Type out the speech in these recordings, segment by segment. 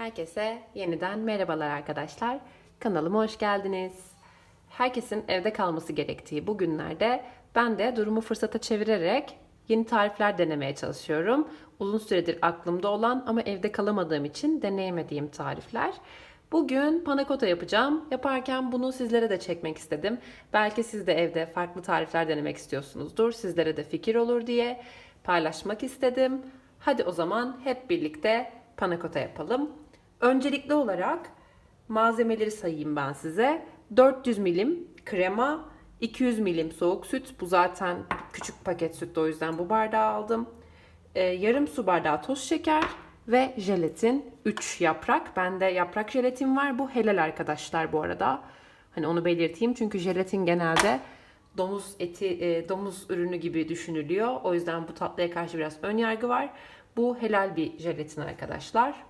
Herkese yeniden merhabalar arkadaşlar. Kanalıma hoş geldiniz. Herkesin evde kalması gerektiği bu günlerde ben de durumu fırsata çevirerek yeni tarifler denemeye çalışıyorum. Uzun süredir aklımda olan ama evde kalamadığım için deneyemediğim tarifler. Bugün panakota yapacağım. Yaparken bunu sizlere de çekmek istedim. Belki siz de evde farklı tarifler denemek istiyorsunuzdur. Sizlere de fikir olur diye paylaşmak istedim. Hadi o zaman hep birlikte panakota yapalım. Öncelikli olarak malzemeleri sayayım ben size. 400 milim krema, 200 milim soğuk süt. Bu zaten küçük paket süt o yüzden bu bardağı aldım. Ee, yarım su bardağı toz şeker ve jelatin 3 yaprak. Bende yaprak jelatin var. Bu helal arkadaşlar bu arada. Hani onu belirteyim çünkü jelatin genelde domuz eti, e, domuz ürünü gibi düşünülüyor. O yüzden bu tatlıya karşı biraz ön yargı var. Bu helal bir jelatin arkadaşlar.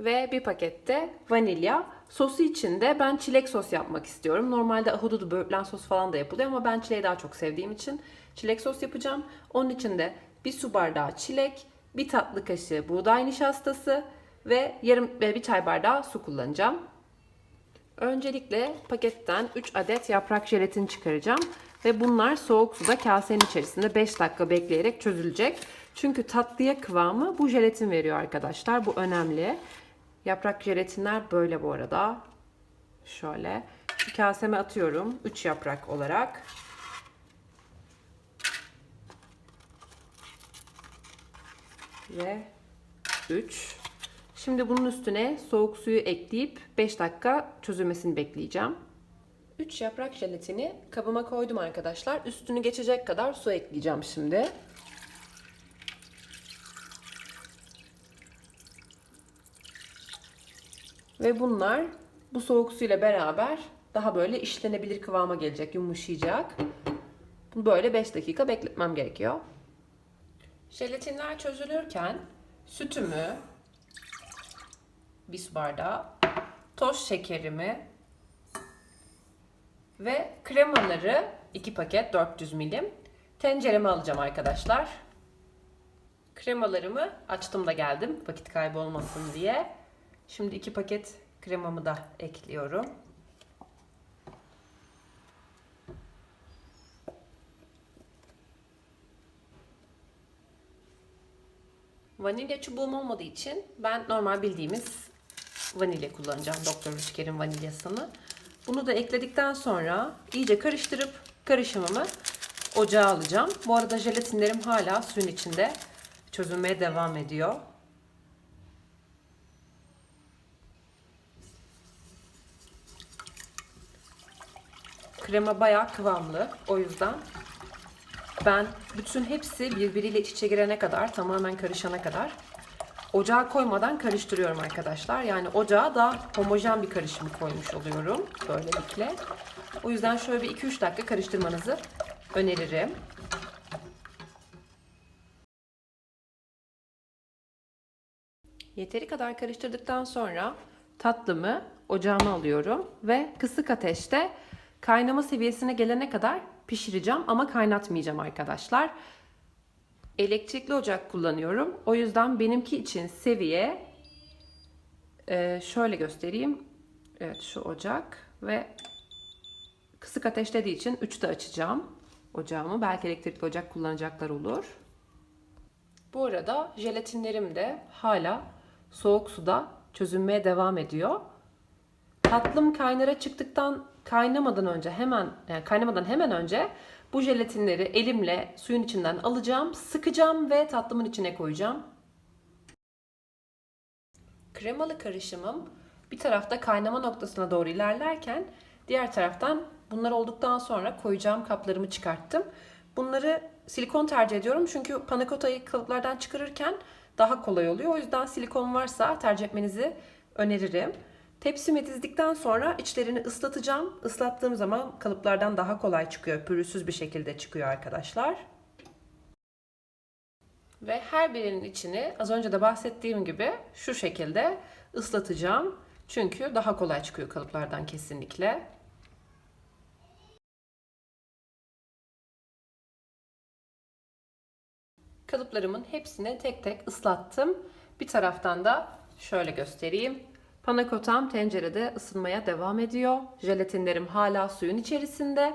Ve bir pakette vanilya. Sosu için de ben çilek sos yapmak istiyorum. Normalde ahududu böğürtlen sos falan da yapılıyor ama ben çileği daha çok sevdiğim için çilek sos yapacağım. Onun için de bir su bardağı çilek, bir tatlı kaşığı buğday nişastası ve yarım ve bir çay bardağı su kullanacağım. Öncelikle paketten 3 adet yaprak jelatin çıkaracağım. Ve bunlar soğuk suda kasenin içerisinde 5 dakika bekleyerek çözülecek. Çünkü tatlıya kıvamı bu jelatin veriyor arkadaşlar. Bu önemli. Yaprak jelatinler böyle bu arada. Şöyle. Şu kaseme atıyorum. 3 yaprak olarak. Ve 3. Şimdi bunun üstüne soğuk suyu ekleyip 5 dakika çözülmesini bekleyeceğim. 3 yaprak jelatini kabıma koydum arkadaşlar. Üstünü geçecek kadar su ekleyeceğim şimdi. Ve bunlar bu soğuk suyla beraber daha böyle işlenebilir kıvama gelecek, yumuşayacak. Bunu böyle 5 dakika bekletmem gerekiyor. Jelatinler çözülürken sütümü bir su bardağı, toz şekerimi ve kremaları 2 paket 400 milim tencereme alacağım arkadaşlar. Kremalarımı açtım da geldim vakit kaybı olmasın diye. Şimdi 2 paket kremamı da ekliyorum. Vanilya çubuğum olmadığı için ben normal bildiğimiz vanilya kullanacağım. Doktor Rüçker'in vanilyasını. Bunu da ekledikten sonra iyice karıştırıp karışımımı ocağa alacağım. Bu arada jelatinlerim hala suyun içinde çözülmeye devam ediyor. Krema bayağı kıvamlı. O yüzden ben bütün hepsi birbiriyle iç içe girene kadar, tamamen karışana kadar ocağa koymadan karıştırıyorum arkadaşlar. Yani ocağa da homojen bir karışım koymuş oluyorum böylelikle. O yüzden şöyle bir 2-3 dakika karıştırmanızı öneririm. Yeteri kadar karıştırdıktan sonra tatlımı ocağıma alıyorum ve kısık ateşte kaynama seviyesine gelene kadar pişireceğim ama kaynatmayacağım arkadaşlar. Elektrikli ocak kullanıyorum. O yüzden benimki için seviye e, şöyle göstereyim. Evet şu ocak ve kısık ateş dediği için 3'te açacağım ocağımı. Belki elektrikli ocak kullanacaklar olur. Bu arada jelatinlerim de hala soğuk suda çözünmeye devam ediyor. Tatlım kaynara çıktıktan kaynamadan önce hemen yani kaynamadan hemen önce bu jelatinleri elimle suyun içinden alacağım, sıkacağım ve tatlımın içine koyacağım. Kremalı karışımım bir tarafta kaynama noktasına doğru ilerlerken diğer taraftan bunlar olduktan sonra koyacağım kaplarımı çıkarttım. Bunları silikon tercih ediyorum çünkü panakotayı kalıplardan çıkarırken daha kolay oluyor. O yüzden silikon varsa tercih etmenizi öneririm. Tepsime dizdikten sonra içlerini ıslatacağım. Islattığım zaman kalıplardan daha kolay çıkıyor. Pürüzsüz bir şekilde çıkıyor arkadaşlar. Ve her birinin içini az önce de bahsettiğim gibi şu şekilde ıslatacağım. Çünkü daha kolay çıkıyor kalıplardan kesinlikle. Kalıplarımın hepsini tek tek ıslattım. Bir taraftan da Şöyle göstereyim. Panakotam tencerede ısınmaya devam ediyor. Jelatinlerim hala suyun içerisinde.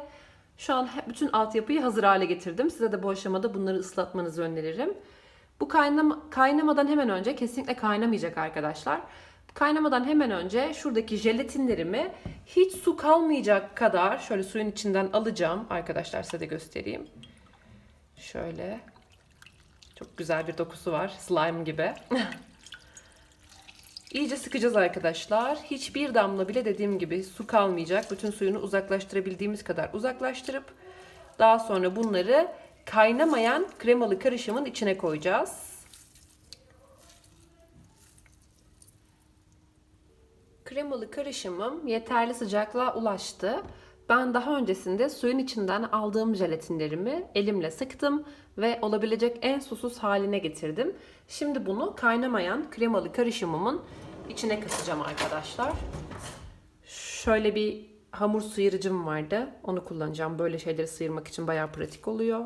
Şu an bütün altyapıyı hazır hale getirdim. Size de bu aşamada bunları ıslatmanızı öneririm. Bu kaynama, kaynamadan hemen önce kesinlikle kaynamayacak arkadaşlar. Kaynamadan hemen önce şuradaki jelatinlerimi hiç su kalmayacak kadar şöyle suyun içinden alacağım. Arkadaşlar size de göstereyim. Şöyle. Çok güzel bir dokusu var. Slime gibi. İyice sıkacağız arkadaşlar. Hiçbir damla bile dediğim gibi su kalmayacak. Bütün suyunu uzaklaştırabildiğimiz kadar uzaklaştırıp daha sonra bunları kaynamayan kremalı karışımın içine koyacağız. Kremalı karışımım yeterli sıcaklığa ulaştı. Ben daha öncesinde suyun içinden aldığım jelatinlerimi elimle sıktım ve olabilecek en susuz haline getirdim. Şimdi bunu kaynamayan kremalı karışımımın içine kısacağım arkadaşlar. Şöyle bir hamur sıyırıcım vardı. Onu kullanacağım. Böyle şeyleri sıyırmak için bayağı pratik oluyor.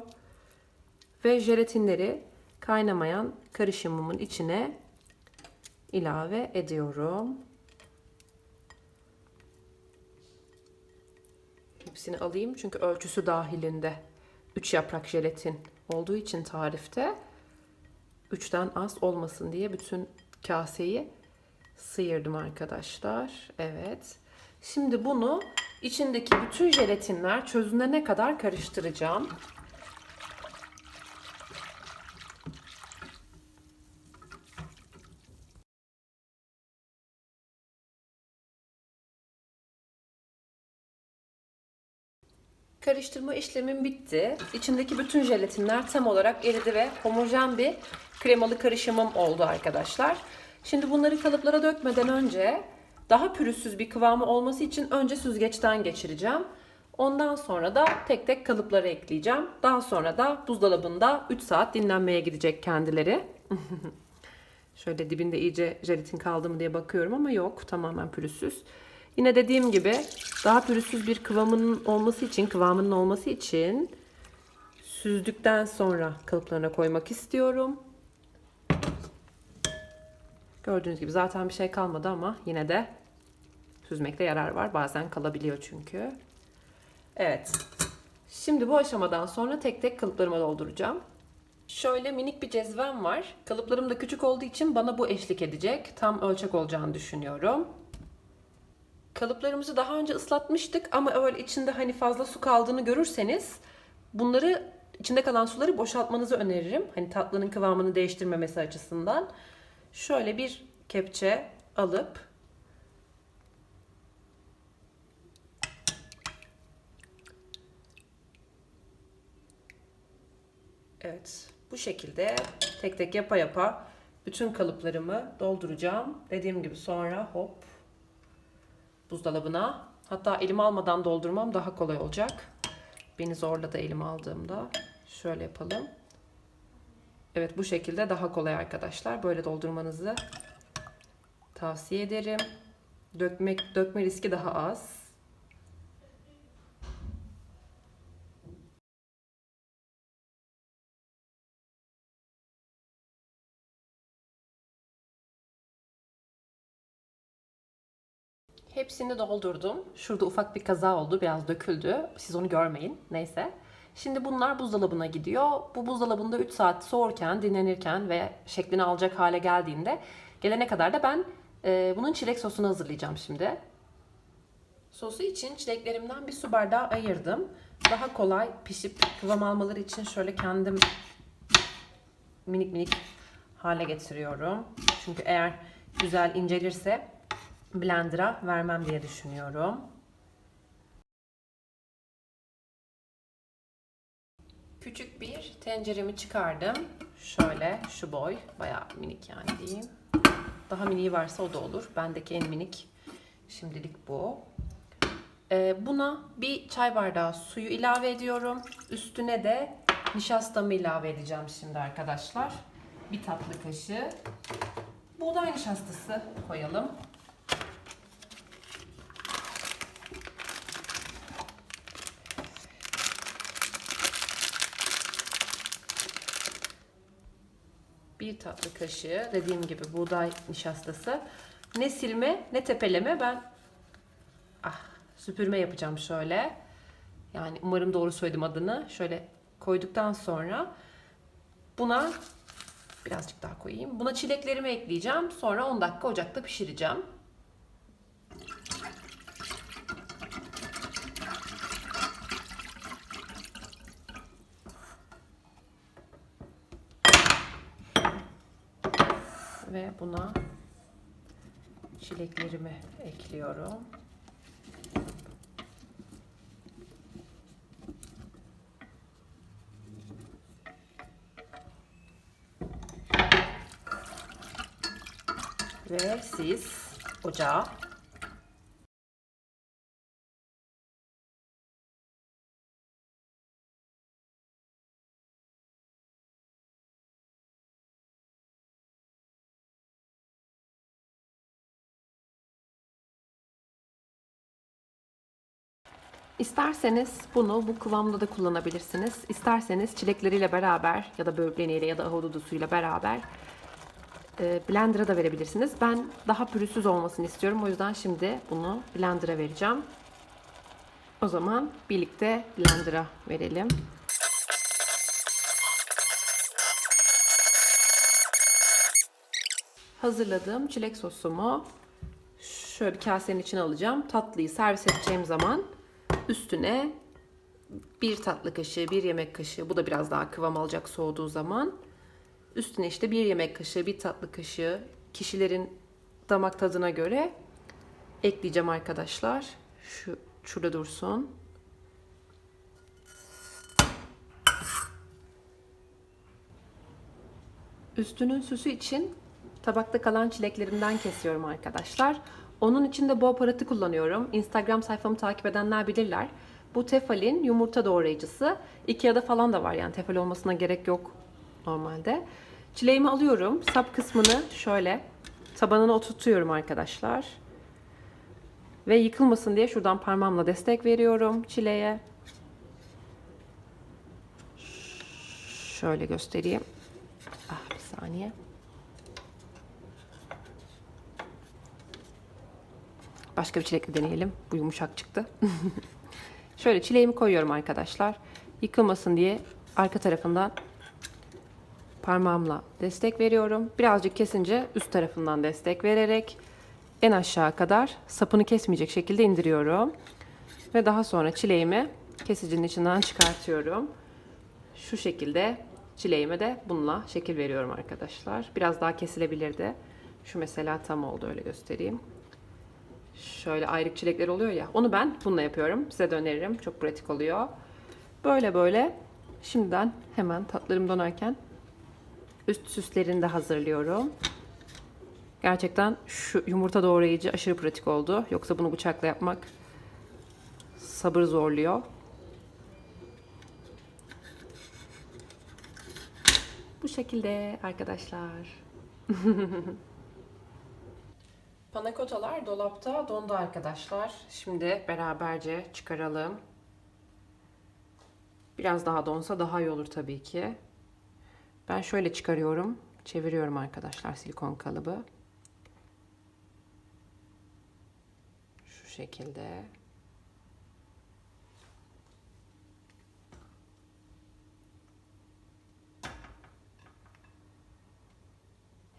Ve jelatinleri kaynamayan karışımımın içine ilave ediyorum. Hepsini alayım çünkü ölçüsü dahilinde. 3 yaprak jelatin olduğu için tarifte 3'ten az olmasın diye bütün kaseyi sıyırdım arkadaşlar. Evet. Şimdi bunu içindeki bütün jelatinler çözünene kadar karıştıracağım. Karıştırma işlemim bitti. İçindeki bütün jelatinler tam olarak eridi ve homojen bir kremalı karışımım oldu arkadaşlar. Şimdi bunları kalıplara dökmeden önce daha pürüzsüz bir kıvamı olması için önce süzgeçten geçireceğim. Ondan sonra da tek tek kalıplara ekleyeceğim. Daha sonra da buzdolabında 3 saat dinlenmeye gidecek kendileri. Şöyle dibinde iyice jelatin kaldı mı diye bakıyorum ama yok. Tamamen pürüzsüz. Yine dediğim gibi daha pürüzsüz bir kıvamının olması için, kıvamının olması için süzdükten sonra kalıplarına koymak istiyorum. Gördüğünüz gibi zaten bir şey kalmadı ama yine de süzmekte yarar var. Bazen kalabiliyor çünkü. Evet. Şimdi bu aşamadan sonra tek tek kalıplarıma dolduracağım. Şöyle minik bir cezvem var. Kalıplarım da küçük olduğu için bana bu eşlik edecek. Tam ölçek olacağını düşünüyorum. Kalıplarımızı daha önce ıslatmıştık ama öyle içinde hani fazla su kaldığını görürseniz bunları içinde kalan suları boşaltmanızı öneririm. Hani tatlının kıvamını değiştirmemesi açısından. Şöyle bir kepçe alıp Evet, bu şekilde tek tek yapa yapa bütün kalıplarımı dolduracağım. Dediğim gibi sonra hop buzdolabına. Hatta elim almadan doldurmam daha kolay olacak. Beni zorla da elim aldığımda şöyle yapalım. Evet bu şekilde daha kolay arkadaşlar. Böyle doldurmanızı tavsiye ederim. Dökmek dökme riski daha az. Hepsini doldurdum. Şurada ufak bir kaza oldu. Biraz döküldü. Siz onu görmeyin. Neyse. Şimdi bunlar buzdolabına gidiyor. Bu buzdolabında 3 saat soğurken, dinlenirken ve şeklini alacak hale geldiğinde gelene kadar da ben e, bunun çilek sosunu hazırlayacağım şimdi. Sosu için çileklerimden bir su bardağı ayırdım. Daha kolay pişip kıvam almaları için şöyle kendim minik minik hale getiriyorum. Çünkü eğer güzel incelirse blender'a vermem diye düşünüyorum. Küçük bir tenceremi çıkardım. Şöyle şu boy. Bayağı minik yani diyeyim. Daha miniği varsa o da olur. Bendeki en minik şimdilik bu. Ee, buna bir çay bardağı suyu ilave ediyorum. Üstüne de nişastamı ilave edeceğim şimdi arkadaşlar. Bir tatlı kaşığı. Buğday nişastası koyalım. Bir tatlı kaşığı dediğim gibi buğday nişastası. Ne silme ne tepeleme ben ah süpürme yapacağım şöyle. Yani umarım doğru söyledim adını. Şöyle koyduktan sonra buna birazcık daha koyayım. Buna çileklerimi ekleyeceğim. Sonra 10 dakika ocakta pişireceğim. Ve buna çileklerimi ekliyorum. Ve siz ocağa İsterseniz bunu bu kıvamda da kullanabilirsiniz. İsterseniz çilekleriyle beraber ya da böğürtleniyle ya da ahududusuyla beraber e, blender'a da verebilirsiniz. Ben daha pürüzsüz olmasını istiyorum. O yüzden şimdi bunu blender'a vereceğim. O zaman birlikte blender'a verelim. Hazırladığım çilek sosumu şöyle bir kasenin içine alacağım. Tatlıyı servis edeceğim zaman üstüne bir tatlı kaşığı, bir yemek kaşığı, bu da biraz daha kıvam alacak soğuduğu zaman. Üstüne işte bir yemek kaşığı, bir tatlı kaşığı kişilerin damak tadına göre ekleyeceğim arkadaşlar. Şu şurada dursun. Üstünün süsü için tabakta kalan çileklerimden kesiyorum arkadaşlar. Onun için de bu aparatı kullanıyorum. Instagram sayfamı takip edenler bilirler. Bu Tefal'in yumurta doğrayıcısı. Ikea'da falan da var yani Tefal olmasına gerek yok normalde. Çileğimi alıyorum. Sap kısmını şöyle tabanına oturtuyorum arkadaşlar. Ve yıkılmasın diye şuradan parmağımla destek veriyorum çileğe. Şöyle göstereyim. Ah bir saniye. Başka bir çilekli deneyelim. Bu yumuşak çıktı. Şöyle çileğimi koyuyorum arkadaşlar. Yıkılmasın diye arka tarafından parmağımla destek veriyorum. Birazcık kesince üst tarafından destek vererek en aşağı kadar sapını kesmeyecek şekilde indiriyorum. Ve daha sonra çileğimi kesicinin içinden çıkartıyorum. Şu şekilde çileğime de bununla şekil veriyorum arkadaşlar. Biraz daha kesilebilirdi. Şu mesela tam oldu öyle göstereyim. Şöyle ayrık çilekler oluyor ya. Onu ben bununla yapıyorum. Size de öneririm. Çok pratik oluyor. Böyle böyle şimdiden hemen tatlarım donarken üst süslerini de hazırlıyorum. Gerçekten şu yumurta doğrayıcı aşırı pratik oldu. Yoksa bunu bıçakla yapmak sabır zorluyor. Bu şekilde arkadaşlar. Panakotalar dolapta dondu arkadaşlar. Şimdi beraberce çıkaralım. Biraz daha donsa daha iyi olur tabii ki. Ben şöyle çıkarıyorum. Çeviriyorum arkadaşlar silikon kalıbı. Şu şekilde.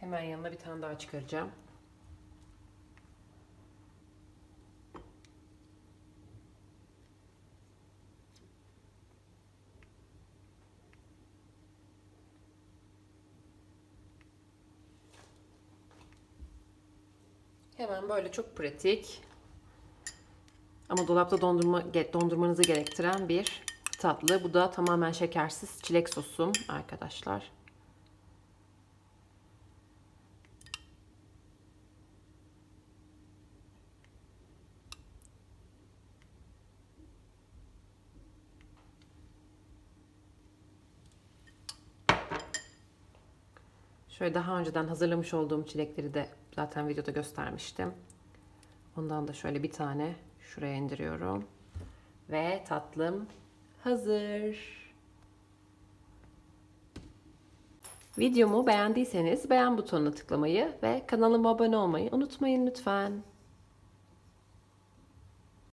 Hemen yanına bir tane daha çıkaracağım. Hemen böyle çok pratik ama dolapta dondurma dondurmanızı gerektiren bir tatlı. Bu da tamamen şekersiz çilek sosum arkadaşlar. Şöyle daha önceden hazırlamış olduğum çilekleri de zaten videoda göstermiştim. Ondan da şöyle bir tane şuraya indiriyorum. Ve tatlım hazır. Videomu beğendiyseniz beğen butonuna tıklamayı ve kanalıma abone olmayı unutmayın lütfen.